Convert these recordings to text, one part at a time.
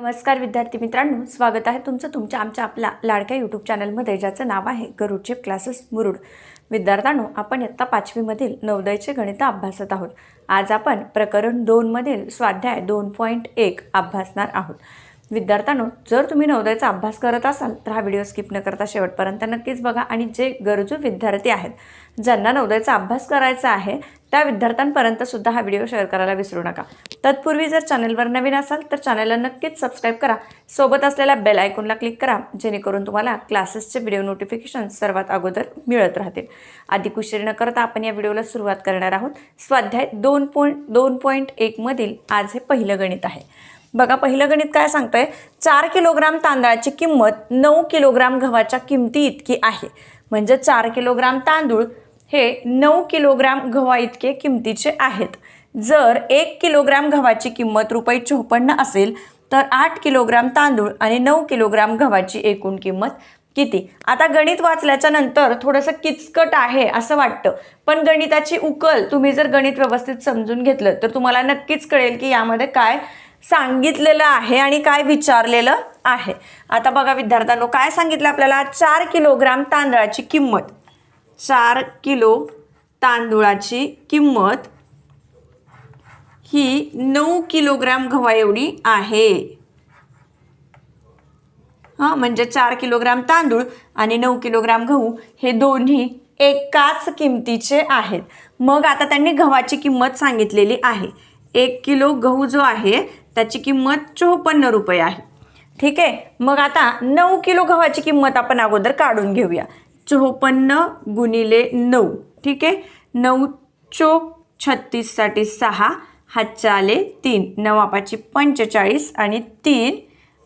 नमस्कार विद्यार्थी मित्रांनो स्वागत आहे तुमचं तुमच्या आमच्या आपल्या लाडक्या यूट्यूब चॅनलमध्ये ज्याचं नाव आहे गरुडचे क्लासेस मुरुड. विद्यार्थ्यांनो आपण इयत्ता पाचवीमधील नवोदयचे गणित अभ्यासत आहोत. आज आपण प्रकरण दोनमधील स्वाध्याय दोन पॉईंट एक अभ्यासणार आहोत. विद्यार्थ्यांनो जर तुम्ही नवदयचा अभ्यास करत असाल तर हा व्हिडिओ स्किप न करता शेवटपर्यंत नक्कीच बघा. आणि जे गरजू विद्यार्थी आहेत ज्यांना नवदयचा अभ्यास करायचा आहे त्या विद्यार्थ्यांपर्यंत सुद्धा हा व्हिडिओ शेअर करायला विसरू नका. तत्पूर्वी जर चॅनलवर नवीन असाल तर चॅनलला नक्कीच सबस्क्राईब करा. सोबत असलेल्या बेल आयकॉनला क्लिक करा जेणेकरून तुम्हाला क्लासेसचे व्हिडिओ नोटिफिकेशन सर्वात अगोदर मिळत राहतील. अधिक उशीर न करता आपण या व्हिडिओला सुरुवात करणार आहोत. स्वाध्याय दोन पॉईंट दोन पॉईंट एकमधील आज हे पहिलं गणित आहे. बघा पहिलं गणित काय सांगतंय? चार किलोग्राम तांदळाची किंमत नऊ किलोग्राम गव्हाच्या किमती इतकी आहे. म्हणजे चार किलोग्राम तांदूळ हे नऊ किलोग्राम गव्हा इतके किमतीचे आहेत. जर एक किलोग्राम गव्हाची किंमत रुपये चोपन्न असेल तर आठ किलोग्राम तांदूळ आणि नऊ किलोग्राम गव्हाची एकूण किंमत किती? आता गणित वाचल्याच्या नंतर थोडंसं किचकट आहे असं वाटतं. पण गणिताची उकल तुम्ही जर गणित व्यवस्थित समजून घेतलं तर तुम्हाला नक्कीच कळेल की यामध्ये काय सांगितलेलं आहे आणि काय विचारलेलं आहे. आता बघा विद्यार्थ्यांनो काय सांगितलं आपल्याला? चार किलोग्राम तांदळाची किंमत. चार किलो तांदूळाची किंमत ही नऊ किलोग्रॅम गव्हा एवढी आहे. हां म्हणजे चार किलोग्राम तांदूळ आणि नऊ किलोग्राम गहू हे दोन्ही एकाच किमतीचे आहेत. मग आता त्यांनी गव्हाची किंमत सांगितलेली आहे. एक किलो गहू जो आहे त्याची किंमत चोपन्न रुपये आहे. ठीक आहे? मग आता नऊ किलो गव्हाची किंमत आपण अगोदर काढून घेऊया. चोपन्न गुणिले नऊ. ठीक आहे? नऊ चोक छत्तीससाठी सहा हातच्या आले तीन नवापाची पंचेचाळीस आणि तीन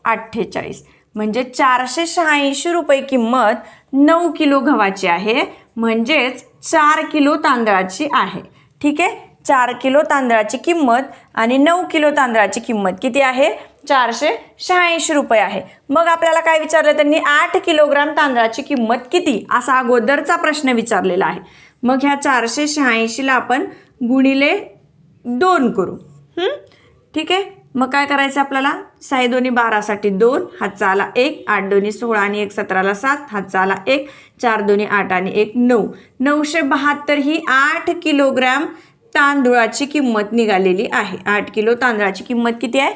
अठ्ठेचाळीस. म्हणजे चारशे शहाऐंशी रुपये किंमत नऊ किलो गव्हाची आहे. म्हणजेच चार किलो तांदळाची आहे. ठीक आहे? चार किलो तांदळाची किंमत आणि नऊ किलो तांदळाची किंमत किती आहे? चारशे शहाऐंशी रुपये आहे. मग आपल्याला काय विचारलं त्यांनी? आठ किलोग्राम तांदळाची किंमत किती? असा अगोदरचा प्रश्न विचारलेला आहे. मग ह्या चारशे शहाऐंशीला आपण गुणिले दोन करू. ठीक आहे? मग काय करायचं आपल्याला? साई दोन्ही बारासाठी दोन हातचा आला एक आठ दोन्ही सोळा आणि एक सतराला सात हातचा आला एक चार दोन्ही आठ आणि एक नऊ. नऊशे बहात्तर ही आठ किलोग्राम तांदूळाची किंमत निघालेली आहे. आठ किलो तांदळाची किंमत किती आहे?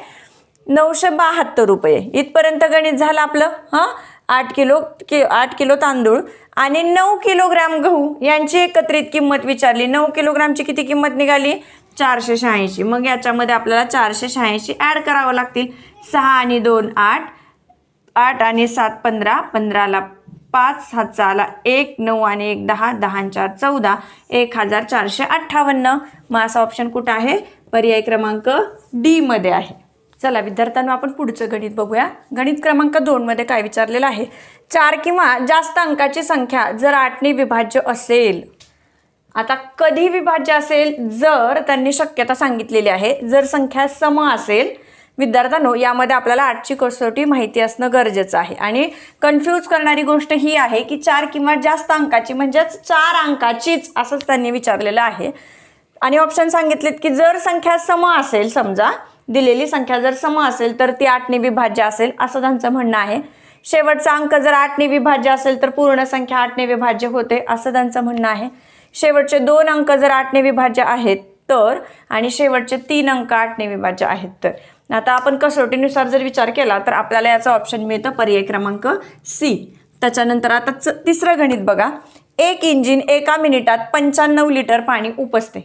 नऊशे बहात्तर रुपये. इथपर्यंत गणित झालं आपलं हां? आठ किलो कि आठ किलो तांदूळ आणि नऊ किलोग्राम गहू. यांची एकत्रित किंमत विचारली. नऊ किलोग्रामची किती किंमत निघाली? चारशे शहाऐंशी. मग याच्यामध्ये आपल्याला चारशे शहाऐंशी ॲड करावं लागतील. सहा आणि दोन आठ. आठ आणि सात पंधरा. पंधराला पाच हातचा आला एक नऊ आणि एक दहा. दहा चार चौदा. एक हजार चारशे अठ्ठावन्न. मग असा ऑप्शन कुठं आहे? पर्याय क्रमांक डीमध्ये आहे. चला विद्यार्थ्यांना आपण पुढचं गणित बघूया. गणित क्रमांक दोनमध्ये काय विचारलेलं आहे? चार किंवा जास्त अंकाची संख्या जर आठने विभाज्य असेल आता कधी विभाज्य असेल? जर त्यांनी शक्यता सांगितलेली आहे जर संख्या सम असेल विद्यार्थ्यांनो यामध्ये आपल्याला आठची कसोटी माहिती असणं गरजेचं आहे. आणि कन्फ्यूज करणारी गोष्ट ही आहे की चार किंवा जास्त अंकाची म्हणजेच चार अंकाचीच असंच त्यांनी विचारलेलं आहे. आणि ऑप्शन सांगितलेत की जर संख्या सम असेल समजा दिलेली संख्या जर सम असेल तर ती आठने विभाज्य असेल असं त्यांचं म्हणणं आहे. शेवटचा अंक जर आठने विभाज्य असेल तर पूर्ण संख्या आठने विभाज्य होते असं त्यांचं म्हणणं आहे. शेवटचे दोन अंक जर आठने विभाज्य आहेत तर आणि शेवटचे तीन अंक आठने विभाज्य आहेत तर. आता आपण कसोटीनुसार जर विचार केला तर आपल्याला याचा ऑप्शन मिळतं पर्याय क्रमांक सी त्याच्यानंतर आता च तिसरं गणित बघा. एक इंजिन एका मिनिटात पंच्याण्णव लिटर पाणी उपसते.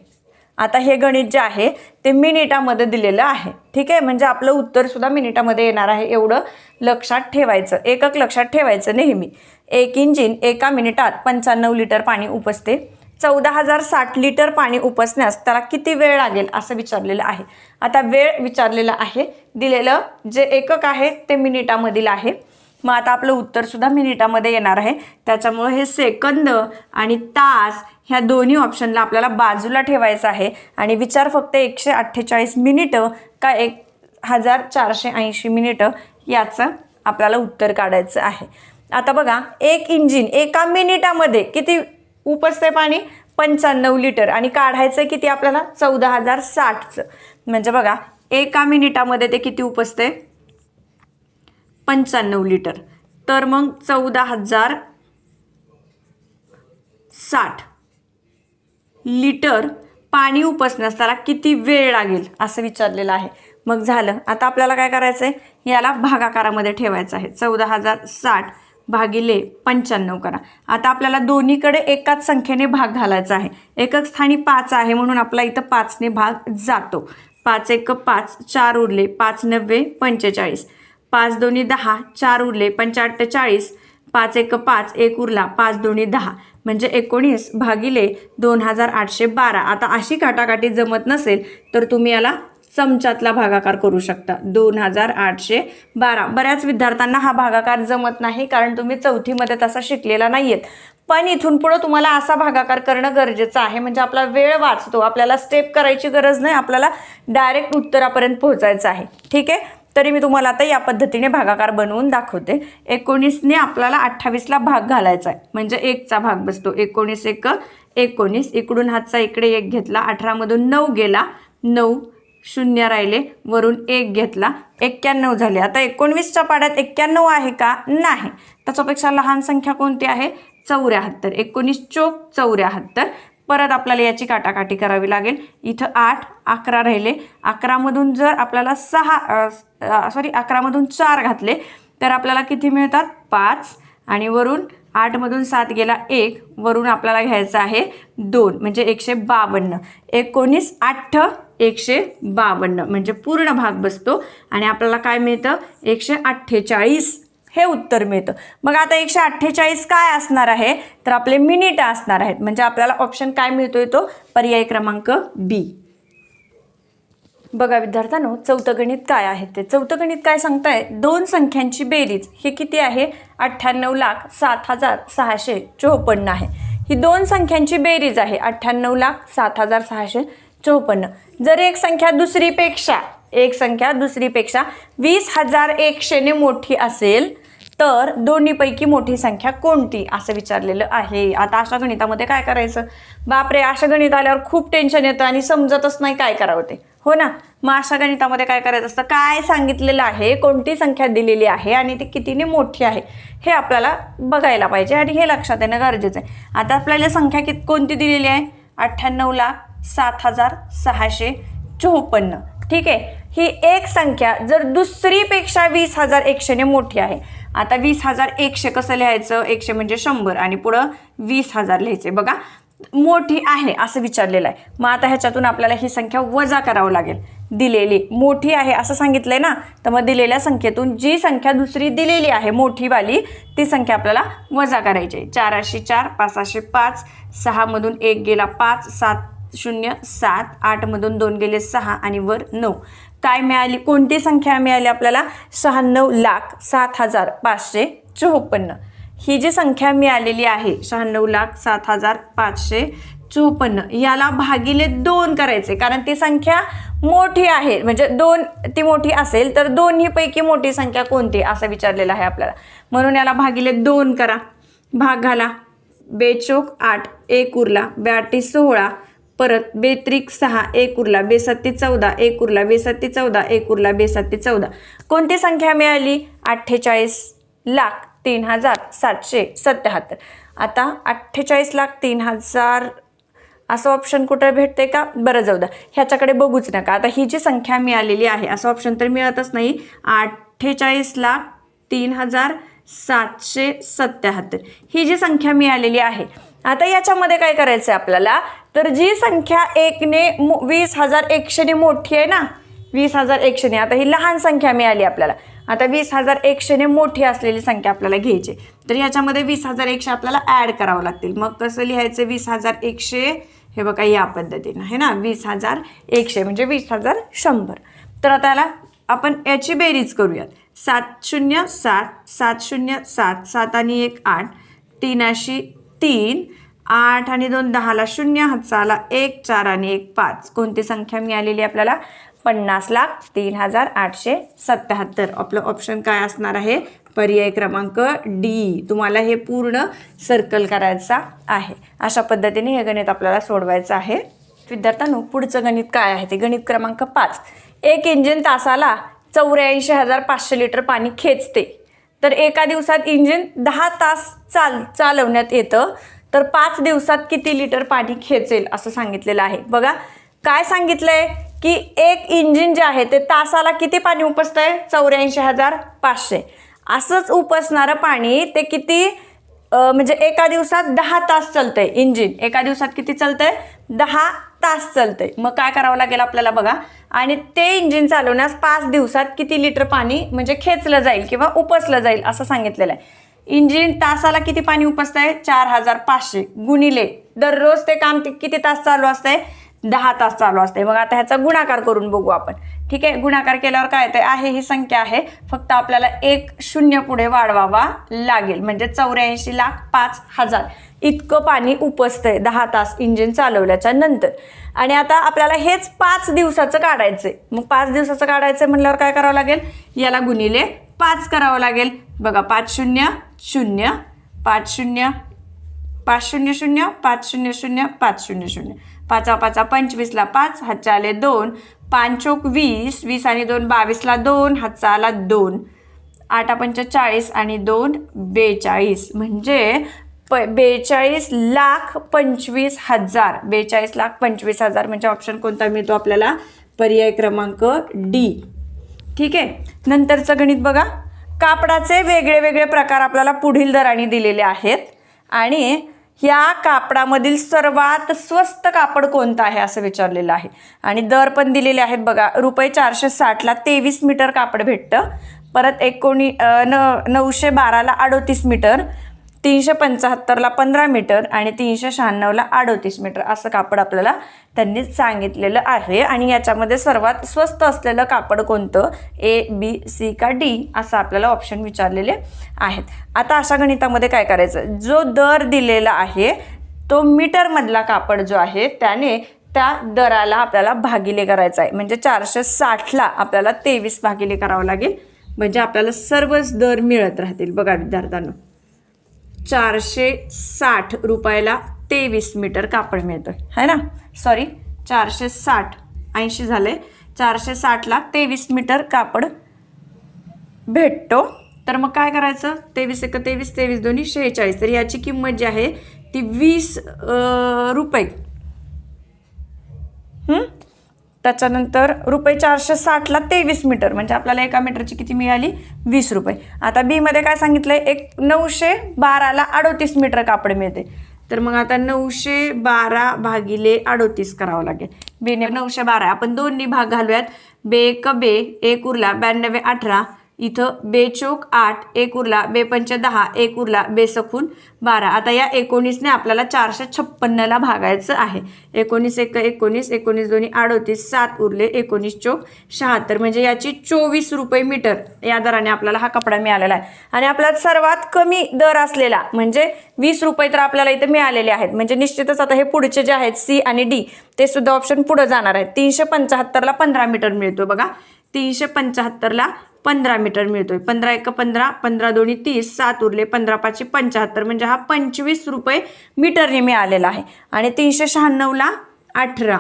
आता हे गणित जे आहे ते मिनिटामध्ये दिलेलं आहे. ठीक आहे? म्हणजे आपलं उत्तरसुद्धा मिनिटामध्ये येणार आहे एवढं लक्षात ठेवायचं. एकक लक्षात ठेवायचं नेहमी. एक इंजिन एका मिनिटात पंच्याण्णव लिटर पाणी उपसते. चौदा हजार साठ लिटर पाणी उपसण्यास त्याला किती वेळ लागेल असं विचारलेलं आहे. आता वेळ विचारलेला आहे. दिलेलं जे एकक आहे ते मिनिटामधील आहे. मग आता आपलं उत्तरसुद्धा मिनिटामध्ये येणार आहे. त्याच्यामुळे हे सेकंद आणि तास ह्या दोन्ही ऑप्शनला आपल्याला बाजूला ठेवायचं आहे. आणि विचार फक्त एकशे अठ्ठेचाळीस मिनिटं का एक हजार चारशे ऐंशी मिनिटं याचं आपल्याला उत्तर काढायचं आहे. आता बघा एक इंजिन एका मिनिटामध्ये किती उपसते पाणी? पंच्याण्णव लिटर आणि काढायचं किती आपल्याला? चौदा हजार साठचं. म्हणजे बघा एका मिनिटामध्ये ते किती उपसते पंच्याण्णव लिटर. तर मग चौदा हजार साठ लिटर पाणी उपसण्यास त्याला किती वेळ लागेल असं विचारलेलं आहे. मग झालं. आता आपल्याला काय करायचं आहे याला भागाकारामध्ये ठेवायचं आहे. चौदा हजार साठ भागिले पंच्याण्णव करा. आता आपल्याला दोन्हीकडे एकाच संख्येने भाग घालायचा आहे. एकक स्थानी पाच आहे म्हणून आपला इथं पाचने भाग जातो. पाच एक पाच चार उरले. पाच नव्वे पंचेचाळीस. पाच दोन्ही दहा चार उरले पंचाहत्तेचाळीस चाळीस पाच एक पाच एक उरला पाच दोन्ही दहा. म्हणजे एकोणीस भागिले दोन हजार आठशे बारा. आता अशी काटाकाटी जमत नसेल तर तुम्ही याला चमच्यातला भागाकार करू शकता. दोन हजार आठशे बारा. बऱ्याच विद्यार्थ्यांना हा भागाकार जमत नाही कारण तुम्ही चौथीमध्ये तसा शिकलेला नाही आहेत पण इथून पुढं तुम्हाला असा भागाकार करणं गरजेचं आहे. म्हणजे आपला वेळ वाचतो. आपल्याला स्टेप करायची गरज नाही. आपल्याला डायरेक्ट उत्तरापर्यंत पोहोचायचं आहे. ठीक आहे? तरी मी तुम्हाला आता या पद्धतीने भागाकार बनवून दाखवते. एकोणीसने आपल्याला अठ्ठावीसला भाग घालायचा आहे. म्हणजे एकचा भाग बसतो. एकोणीस एक एकोणीस. इकडून हातचा इकडे एक घेतला. अठरामधून नऊ गेला. नऊ शून्य राहिले. वरून एक घेतला. एक्क्याण्णव झाले. आता एकोणवीसच्या पाड्यात एक्क्याण्णव आहे का? नाही. त्याच्यापेक्षा लहान संख्या कोणती आहे? चौऱ्याहत्तर. एकोणीस चोक चौऱ्याहत्तर. परत आपल्याला याची काटाकाटी करावी लागेल. इथं आठ अकरा राहिले. अकरामधून जर आपल्याला सहा सॉरी अकरामधून चार घातले तर आपल्याला किती मिळतात? पाच. आणि वरून आठमधून सात गेला एक वरून आपल्याला घ्यायचं आहे दोन म्हणजे एकशे बावन्न. एकोणीस आठ एकशे बावन्न म्हणजे पूर्ण भाग बसतो. आणि आपल्याला काय मिळतं? एकशे अठ्ठेचाळीस. हे उत्तर मिळतं. मग आता एकशे अठ्ठेचाळीस काय असणार आहे? तर आपले मिनिट असणार आहेत. म्हणजे आपल्याला ऑप्शन काय मिळतोय तो? पर्याय क्रमांक बी बघा विद्यार्थ्यांनो चौथं गणित काय आहे ते? चौथं गणित काय सांगताय? दोन संख्यांची बेरीज. हे किती आहे? अठ्ठ्याण्णव लाख सात हजार सहाशे चोपन्न आहे. ही दोन संख्यांची बेरीज आहे. अठ्ठ्याण्णव लाख सात हजार सहाशे चोपन्न. जर एक संख्या दुसरीपेक्षा एक संख्या दुसरीपेक्षा वीस हजार एकशेने मोठी असेल तर दोन्हीपैकी मोठी संख्या कोणती असं विचारलेलं आहे. आता अशा गणितामध्ये काय करायचं? बापरे अशा गणित आल्यावर खूप टेन्शन येतं आणि समजतच नाही काय करावं ते. हो ना? मग अशा गणितामध्ये काय करायचं असतं? काय सांगितलेलं आहे? कोणती संख्या दिलेली आहे? आणि ती कितीने मोठी आहे? हे आपल्याला बघायला पाहिजे आणि हे लक्षात येणं गरजेचं आहे. आता आपल्याला संख्या कित कोणती दिलेली आहे? अठ्ठ्याण्णव लाख सात हजार सहाशे चोपन्न. ठीक आहे? ही एक संख्या जर दुसरीपेक्षा वीस हजार एकशेने मोठी आहे आता वीस हजार एकशे कसं लिहायचं? एकशे म्हणजे शंभर आणि पुढं वीस हजार लिहायचे. बघा मोठी आहे असं विचारलेलं आहे. मग आता ह्याच्यातून आपल्याला ही संख्या वजा करावं लागेल. दिलेली मोठी आहे असं सांगितलंय ना? तर मग दिलेल्या संख्येतून जी संख्या दुसरी दिलेली आहे मोठीवाली ती संख्या आपल्याला वजा करायची आहे. चाराशे चार पाचशे पाच सहामधून एक गेला पाच सात शून्य सात आठमधून दोन गेले सहा आणि वर नऊ. काय मिळाली? कोणती संख्या मिळाली आपल्याला? शहाण्णव लाख सात हजार पाचशे चोपन्न. ही जी संख्या मिळालेली आहे शहाण्णव लाख सात हजार पाचशे चोपन्न याला भागिले दोन करायचे. कारण ती संख्या मोठी आहे. म्हणजे दोन ती मोठी असेल तर दोन्हीपैकी मोठी संख्या कोणती? असं विचारलेलं आहे आपल्याला. म्हणून याला भागिले दोन करा. भाग घाला. बेचोक आठ एक उरला. ब्याटी सोळा. परत बेत्रिक सहा एक उरला बेसत्ती चौदा एक उरला बेसत्ती चौदा एक उरला बेसत्ती चौदा. कोणती संख्या मिळाली? अठ्ठेचाळीस लाख तीन हजार सातशे सत्याहत्तर. आता अठ्ठेचाळीस लाख तीन हजार असं ऑप्शन कुठं भेटते का? बरं जाऊ द्या. ह्याच्याकडे बघूच नका. आता ही जी संख्या मिळालेली आहे असं ऑप्शन तर मिळतच नाही. अठ्ठेचाळीस लाख तीन हजार सातशे सत्याहत्तर. ही जी संख्या मिळालेली आहे आता याच्यामध्ये काय करायचं आहे आपल्याला? तर जी संख्या एकने मो वीस हजार एकशेने मोठी आहे ना? वीस हजार एकशेने. आता ही लहान संख्या मिळाली आपल्याला. आता वीस हजार एकशेने मोठी असलेली संख्या आपल्याला घ्यायची तर याच्यामध्ये वीस हजार एकशे आपल्याला ॲड करावं लागतील. मग कसं लिहायचं? वीस हजार एकशे हे बघा या पद्धतीनं आहे ना? वीस हजार एकशे म्हणजे वीस हजार शंभर. तर आता याला आपण याची बेरीज करूयात. सात शून्य सात सात शून्य सात सात आणि एक आठ तीनाशी तीन आठ आणि दोन दहाला शून्य हात आला एक चार आणि एक पाच. कोणती संख्या मिळालेली आपल्याला? पन्नास लाख तीन हजार आठशे सत्याहत्तर. आपलं ऑप्शन काय असणार आहे? पर्याय क्रमांक डी तुम्हाला हे पूर्ण सर्कल करायचा आहे. अशा पद्धतीने हे गणित आपल्याला सोडवायचं आहे. विद्यार्थ्यांनो पुढचं गणित काय आहे? ते गणित क्रमांक पाच. एक इंजिन तासाला चौऱ्याऐंशी हजार पाचशे लिटर पाणी खेचते. तर एका दिवसात इंजिन दहा तास चाल चालवण्यात येतं. तर पाच दिवसात किती लिटर पाणी खेचेल असं सांगितलेलं आहे. बघा काय सांगितलं आहे की एक इंजिन जे आहे ते तासाला किती पाणी उपसतंय? चौऱ्याऐंशी हजार पाचशे. असंच उपसणारं पाणी ते किती? म्हणजे एका दिवसात दहा तास चालतंय इंजिन. एका दिवसात किती चालतंय? दहा तास चालतंय. मग काय करावं लागेल आपल्याला बघा? आणि ते इंजिन चालवण्यास पाच दिवसात किती लिटर पाणी म्हणजे खेचलं जाईल किंवा उपसलं जाईल असं सांगितलेलं आहे. इंजिन तासाला किती पाणी उपसतंय? चार हजार पाचशे. गुणिले दररोज ते काम ते किती तास चालू असतंय? दहा तास चालू असते मग आता ह्याचा गुणाकार करून बघू आपण. ठीक आहे? गुणाकार केल्यावर काय ते आहे ही संख्या आहे. फक्त आपल्याला एक शून्य पुढे वाढवावा लागेल. म्हणजे चौऱ्याऐंशी लाख पाच हजार. इतकं पाणी उपसतंय दहा तास इंजिन चालवल्याच्या नंतर. आणि आता आपल्याला हेच पाच दिवसाचं काढायचंय. मग पाच दिवसाचं काढायचं म्हणल्यावर काय करावं लागेल? याला गुणिले पाच करावं लागेल. बघा पाच शून्य शून्य पाच शून्य पाच शून्य शून्य पाच शून्य शून्य पाच शून्य शून्य. पाचा पाचा पंचवीसला पाच हातच्या आले दोन पाचोक वीस वीस आणि दोन बावीसला दोन हातचा आला दोन. आठ पंच चाळीस आणि दोन बेचाळीस. म्हणजे प बेचाळीस लाख पंचवीस हजार. बेचाळीस लाख पंचवीस हजार म्हणजे ऑप्शन कोणता मिळतो आपल्याला? पर्याय क्रमांक डी. ठीक आहे? नंतरचं गणित बघा. कापडाचे वेगळे वेगळे प्रकार आपल्याला पुढील दराने दिलेले आहेत. आणि ह्या कापडामधील सर्वात स्वस्त कापड कोणतं आहे असं विचारलेलं आहे. आणि दर पण दिलेले आहेत बघा रुपये चारशे साठला तेवीस मीटर कापड भेटतं. परत एकोणी न नऊशे बाराला अडोतीस मीटर. तीनशे पंचाहत्तरला पंधरा मीटर आणि तीनशे शहाण्णवला अडोतीस मीटर असं कापड आपल्याला त्यांनी सांगितलेलं आहे. आणि याच्यामध्ये सर्वात स्वस्त असलेलं कापड कोणतं? ए बी सी का डी असं आपल्याला ऑप्शन विचारलेले आहेत. आता अशा गणितामध्ये काय करायचं? जो दर दिलेला आहे तो मीटरमधला कापड जो आहे त्याने त्या दराला आपल्याला भागिले करायचं आहे. म्हणजे चारशे साठला आपल्याला तेवीस भागिले करावं लागेल. म्हणजे आपल्याला सर्वच दर मिळत राहतील. बघा विद्यार्थ्यांना. चारशे साठ रुपयाला तेवीस मीटर कापड मिळतं. है ना? सॉरी चारशे साठ ऐंशी झाले. चारशे साठला तेवीस मीटर कापड भेटतो. तर मग काय करायचं? तेवीस एक तेवीस तेवीस दोन्ही शेहेचाळीस. तर याची किंमत जी आहे ती वीस रुपये. त्याच्यानंतर रुपये चारशे साठला तेवीस मीटर म्हणजे आपल्याला एका मीटरची किती मिळाली? वीस रुपये. आता बीमध्ये काय सांगितलंय? एक नऊशे बाराला अडोतीस मीटर कापड मिळते. तर मग आता नऊशे बारा भागिले अडोतीस करावं लागेल. बेने नऊशे बारा आपण दोन्ही भाग घालूयात. बे क बे एक उरला ब्याण्णवे अठरा. इथं बेचोक आठ एक उरला बेपंच दहा एक उरला बेसखून बारा. आता या एकोणीसने आपल्याला चारशे छप्पन्नला भागायचं आहे. एकोणीस एक एकोणीस एकोणीस दोन्ही अडोतीस सात उरले एकोणीस चोक शहात्तर. म्हणजे याची चोवीस रुपये मीटर या दराने आपल्याला हा कपडा मिळालेला आहे. आणि आपल्याला सर्वात कमी दर असलेला म्हणजे वीस रुपये तर आपल्याला इथे मिळालेले आहेत. म्हणजे निश्चितच आता हे पुढचे जे आहेत सी आणि डी ते सुद्धा ऑप्शन पुढे जाणार आहेत. तीनशे पंचाहत्तरला पंधरा मीटर मिळतो बघा. तीनशे पंचाहत्तरला पंधरा मीटर मिळतोय. पंधरा एक पंधरा पंधरा दोन्ही तीस सात उरले पंधरा पाचशे पंच्याहत्तर. म्हणजे हा पंचवीस रुपये मीटरने मिळालेला आहे. आणि तीनशे शहाण्णवला अठरा.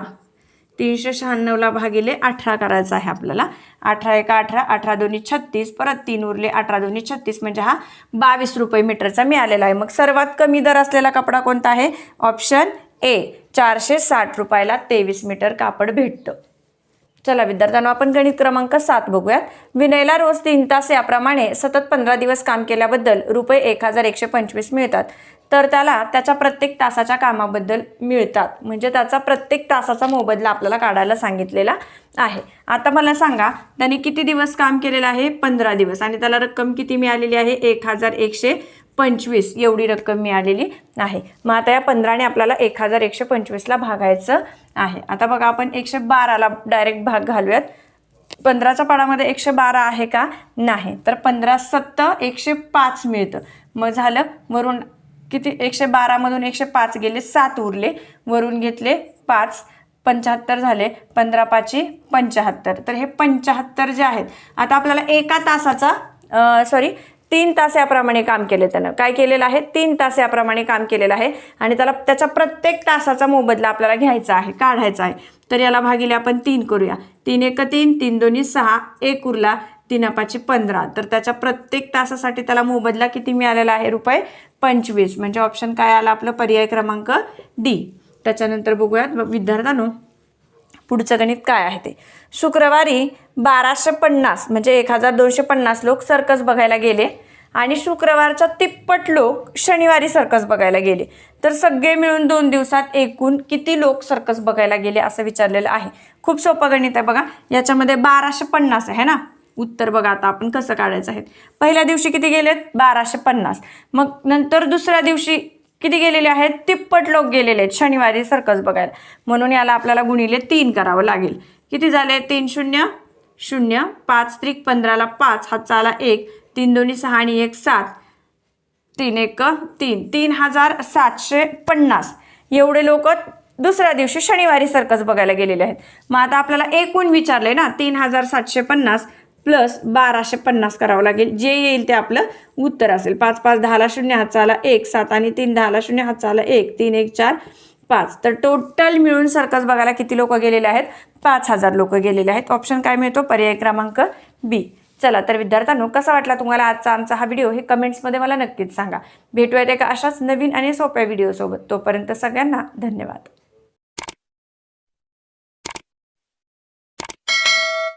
तीनशे शहाण्णवला भागिले अठरा करायचा आहे आपल्याला. अठरा एक अठरा अठरा दोन्ही छत्तीस परत तीन उरले अठरा दोन्ही छत्तीस. म्हणजे हा बावीस रुपये मीटरचा मिळालेला आहे. मग सर्वात कमी दर असलेला कपडा कोणता आहे? ऑप्शन ए चारशे साठ रुपयाला तेवीस मीटर कापड भेटतं. चला विद्यार्थ्यांना आपण गणित क्रमांक सात बघूयात. विनयला रोज तीन तास याप्रमाणे सतत पंधरा दिवस काम केल्याबद्दल रुपये एक हजार एकशे पंचवीस मिळतात. तर त्याला त्याच्या प्रत्येक तासाच्या कामाबद्दल मिळतात. म्हणजे त्याचा प्रत्येक तासाचा मोबदला आपल्याला काढायला सांगितलेला आहे. आता मला सांगा त्याने किती दिवस काम केलेलं आहे? पंधरा दिवस. आणि त्याला रक्कम किती मिळालेली आहे? एक हजार एकशे पंचवीस एवढी रक्कम मिळालेली आहे. मग आता या पंधराने आपल्याला एक हजार एकशे पंचवीसला भागायचं आहे. आता बघा आपण एकशे बाराला डायरेक्ट भाग घालूयात. पंधराच्या पाडामध्ये एकशे बारा आहे का? नाही. तर पंधरा सत्त एकशे पाच मिळतं. मग झालं वरून किती? एकशे बारामधून एकशे पाच गेले सात उरले. वरून घेतले पाच. पंच्याहत्तर झाले पंधरा पाचशे पंच्याहत्तर तर हे पंच्याहत्तर जे आहेत आता आपल्याला एका तासाचा सॉरी तीन तास याप्रमाणे काम केले त्यानं. काय केलेलं आहे? तीन तास याप्रमाणे काम केलेलं आहे. आणि त्याला त्याच्या प्रत्येक तासाचा मोबदला आपल्याला घ्यायचा आहे काढायचा आहे. तर याला भागिले आपण तीन करूया. तीन एक तीन तीन दोन्ही सहा एक उरला तीन अपाची पंधरा. तर त्याच्या प्रत्येक तासासाठी त्याला मोबदला किती मिळालेला आहे रुपये? पंचवीस. म्हणजे ऑप्शन काय आला? आपलं पर्याय क्रमांक डी त्याच्यानंतर बघूयात. विद्यार्थ्यांनो पुढचं गणित काय आहे ते? शुक्रवारी बाराशे पन्नास म्हणजे एक हजार दोनशे पन्नास लोक सर्कस बघायला गेले. आणि शुक्रवारच्या तिप्पट लोक शनिवारी सर्कस बघायला गेले. तर सगळे मिळून दोन दिवसात एकूण किती लोक सर्कस बघायला गेले असं विचारलेलं आहे. खूप सोपं गणित आहे बघा. याच्यामध्ये बाराशे पन्नास आहे ना? उत्तर बघा आता आपण कसं काढायचं आहे. पहिल्या दिवशी किती गेलेत? बाराशे पन्नास. मग नंतर दुसऱ्या दिवशी किती गेलेले आहेत? तिप्पट लोक गेलेले आहेत शनिवारी सर्कस बघायला. म्हणून याला आपल्याला गुणिले तीन करावं लागेल. किती झाले? तीन शून्य शून्य पाच त्रिक पंधराला पाच. हातचा आला एक. तीन दोन्ही सहा आणि एक सात. तीन एक तीन. तीन हजार सातशे पन्नास. एवढे लोक दुसऱ्या दिवशी शनिवारी सर्कस बघायला गेलेले आहेत. मग आता आपल्याला एकूण विचारले ना तीन हजार सातशे पन्नास प्लस बाराशे पन्नास करावं लागेल. जे येईल ते आपलं उत्तर असेल. पाच पाच दहाला शून्य हातचा आला एक सात आणि तीन दहाला शून्य हातचा आला एक तीन एक चार पाच. तर टोटल मिळून सर्कस बघायला किती लोक गेलेले आहेत? पाच हजार लोक गेलेले आहेत. ऑप्शन काय मिळतो? पर्याय क्रमांक बी चला तर विद्यार्थ्यांनो कसा वाटला तुम्हाला आजचा आमचा हा व्हिडिओ हे कमेंट्समध्ये मला नक्कीच सांगा. भेटूयात एका अशाच नवीन आणि सोप्या व्हिडिओसोबत तोपर्यंत सगळ्यांना धन्यवाद.